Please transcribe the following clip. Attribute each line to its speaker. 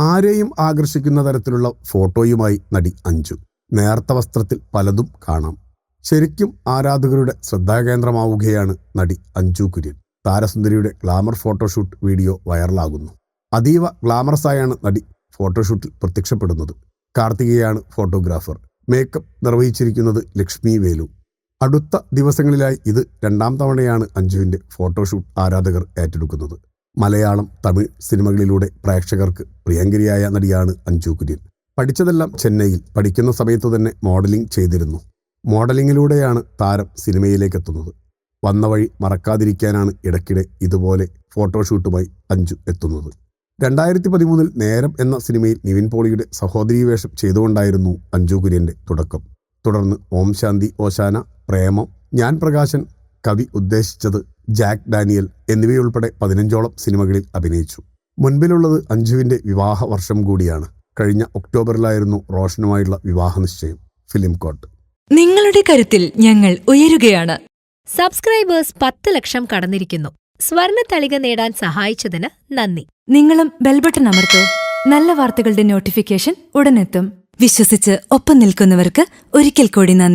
Speaker 1: ആരെയും ആകർഷിക്കുന്ന തരത്തിലുള്ള ഫോട്ടോയുമായി നടി അഞ്ചു നേർത്ത വസ്ത്രത്തിൽ പലതും കാണാം. ശരിക്കും ആരാധകരുടെ ശ്രദ്ധാകേന്ദ്രമാവുകയാണ് നടി അഞ്ജു കുര്യൻ. താരസുന്ദരിയുടെ ഗ്ലാമർ ഫോട്ടോഷൂട്ട് വീഡിയോ വൈറലാകുന്നു. അതീവ ഗ്ലാമറസായാണ് നടി ഫോട്ടോഷൂട്ടിൽ പ്രത്യക്ഷപ്പെടുന്നത്. കാർത്തികയാണ് ഫോട്ടോഗ്രാഫർ. മേക്കപ്പ് നിർവഹിച്ചിരിക്കുന്നത് ലക്ഷ്മി വേലു. അടുത്ത ദിവസങ്ങളിലായി ഇത് രണ്ടാം തവണയാണ് അഞ്ജുവിന്റെ ഫോട്ടോഷൂട്ട് ആരാധകർ ഏറ്റെടുക്കുന്നത്. മലയാളം തമിഴ് സിനിമകളിലൂടെ പ്രേക്ഷകർക്ക് പ്രിയങ്കരിയായ നടിയാണ് അഞ്ജു കുര്യൻ. പഠിച്ചതെല്ലാം ചെന്നൈയിൽ പഠിക്കുന്ന സമയത്തു തന്നെ മോഡലിംഗ് ചെയ്തിരുന്നു. മോഡലിംഗിലൂടെയാണ് താരം സിനിമയിലേക്ക് എത്തുന്നത് വന്ന വഴി മറക്കാതിരിക്കാനാണ് ഇടയ്ക്കിടെ ഇതുപോലെ ഫോട്ടോഷൂട്ടുമായി അഞ്ജു എത്തുന്നത്. രണ്ടായിരത്തി പതിമൂന്നിൽ നേരം എന്ന സിനിമയിൽ നിവിൻ പോളിയുടെ സഹോദരി വേഷം ചെയ്തുകൊണ്ടായിരുന്നു അഞ്ജു കുര്യന്റെ തുടക്കം. തുടർന്ന് ഓം ശാന്തി ഓശാന പ്രേമം ഞാൻ പ്രകാശൻ കവി ഉദ്ദേശിച്ചത് ജാക്ക് ഡാനിയൽ എന്നിവയുൾപ്പെടെ പതിനഞ്ചോളം സിനിമകളിൽ അഭിനയിച്ചു. മുൻപിലുള്ളത് അഞ്ജുവിന്റെ വിവാഹ വർഷം കൂടിയാണ്. കഴിഞ്ഞ ഒക്ടോബറിലായിരുന്നു റോഷനുമായുള്ള വിവാഹ നിശ്ചയം. ഫിലിം കോട്ട്
Speaker 2: നിങ്ങളുടെ കരുത്തിൽ ഞങ്ങൾ ഉയരുകയാണ്.
Speaker 3: സബ്സ്ക്രൈബേഴ്സ് പത്ത് ലക്ഷം കടന്നിരിക്കുന്നു. സ്വർണ തളിക നേടാൻ സഹായിച്ചതിന് നന്ദി.
Speaker 2: നിങ്ങളും ബെൽബട്ടൺ അമർത്തോ. നല്ല വാർത്തകളുടെ നോട്ടിഫിക്കേഷൻ ഉടനെത്തും. വിശ്വസിച്ച് ഒപ്പം നിൽക്കുന്നവർക്ക് ഒരിക്കൽ കൂടി നന്ദി.